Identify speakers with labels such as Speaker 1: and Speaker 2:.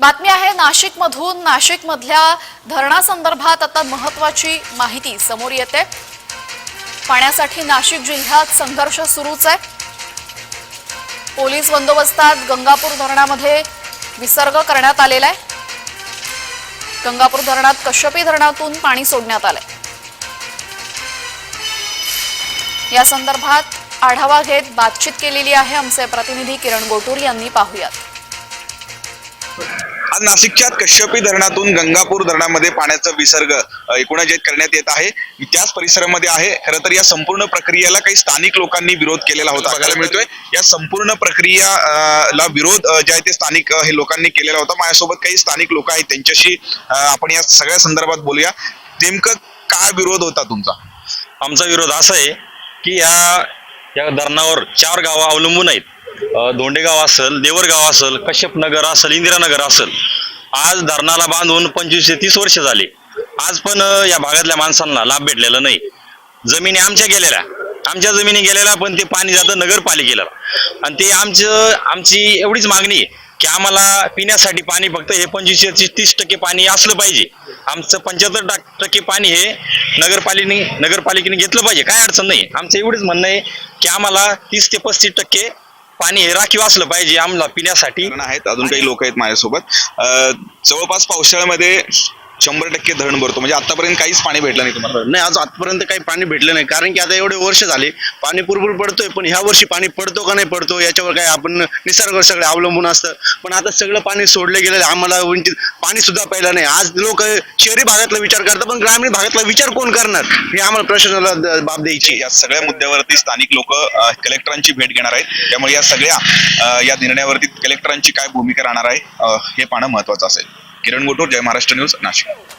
Speaker 1: बातमी आहे नाशिक मधून नाशिक मधल्या धरणासंदर्भात आता महत्वाची माहिती समोर येते. पाण्यासाठी नाशिक जिल्ह्यात संघर्ष सुरूच आहे. पोलीस बंदोबस्तात गंगापूर धरणामध्ये विसर्ग करण्यात आलेला आहे. गंगापूर धरणात कश्यपी धरणातून पाणी सोडण्यात आलंय. या संदर्भात आढावा घेत बातचीत केलेली आहे आमचे प्रतिनिधी किरण गोटूर यांनी पाहुयात.
Speaker 2: आज नाशिकच्या कश्यपी धरणातून गंगापूर धरणामध्ये पाण्याचा विसर्ग एकूणच जे करण्यात येत आहे. त्याच परिसरामध्ये आहे. खरं तर या संपूर्ण प्रक्रियेला काही स्थानिक लोकांनी विरोध केलेला होता. बघायला मिळतोय या संपूर्ण प्रक्रिया ला विरोध जे आहे ते स्थानिक हे लोकांनी केलेला होता. माझ्यासोबत काही स्थानिक लोक आहेत त्यांच्याशी आपण या सगळ्या संदर्भात बोलूया. नेमकं काय विरोध होता तुमचा?
Speaker 3: आमचा विरोध असा आहे की या या धरणावर चार गावं अवलंबून आहेत. धोंडेगाव असेल देवरगाव असेल कश्यपनगर असेल इंदिरानगर असेल आज धरणाला बांधून पंचवीस ते तीस वर्ष झाली. आज पण या भागातल्या माणसांना लाभ भेटलेला नाही. जमिनी आमच्या गेलेल्या. आमच्या जमिनी गेलेल्या पण ते पाणी जातं नगरपालिकेला. आणि ते आमचं आमची एवढीच मागणी आहे की आम्हाला पिण्यासाठी पाणी फक्त हे पंचवीस तीस टक्के पाणी असलं पाहिजे. आमचं पंच्याहत्तर टक्के पाणी हे नगरपालिकेने नगरपालिकेने घेतलं पाहिजे. काय अडचण नाही. आमचं एवढंच म्हणणं आहे की आम्हाला तीस ते पस्तीस टक्के पाणी हे राखीव असलं पाहिजे आम्हाला पिण्यासाठी.
Speaker 2: आहेत अजून काही लोक आहेत माझ्यासोबत. अ, जवळपास पावसाळ्यामध्ये शंभर टक्के धरण भरतो. म्हणजे आतापर्यंत काहीच पाणी भेटलं नाही तुम्हाला.
Speaker 4: नाही आज आजपर्यंत काही पाणी भेटलं नाही. कारण की आता एवढे वर्ष झाले पाणी पुरपूर पडतोय पण ह्या वर्षी पाणी पडतो का नाही पडतो याच्यावर काय आपण निसर्गावर सगळे अवलंबून असतं. पण आता सगळं पाणी सोडलं गेलं आम्हाला वंचित पाणी सुद्धा प्यायला नाही. आज लोक शहरी भागातला विचार करतात पण ग्रामीण भागातला विचार कोण करणार? हे आम्हाला प्रशासनाला बाब द्यायची.
Speaker 2: या सगळ्या मुद्द्यावरती स्थानिक लोक कलेक्टरांची भेट घेणार आहेत. त्यामुळे या सगळ्या या निर्णयावरती कलेक्टरांची काय भूमिका राहणार आहे हे पाहणं महत्वाचं असेल. किरण गोटूर जय महाराष्ट्र न्यूज नाशिक.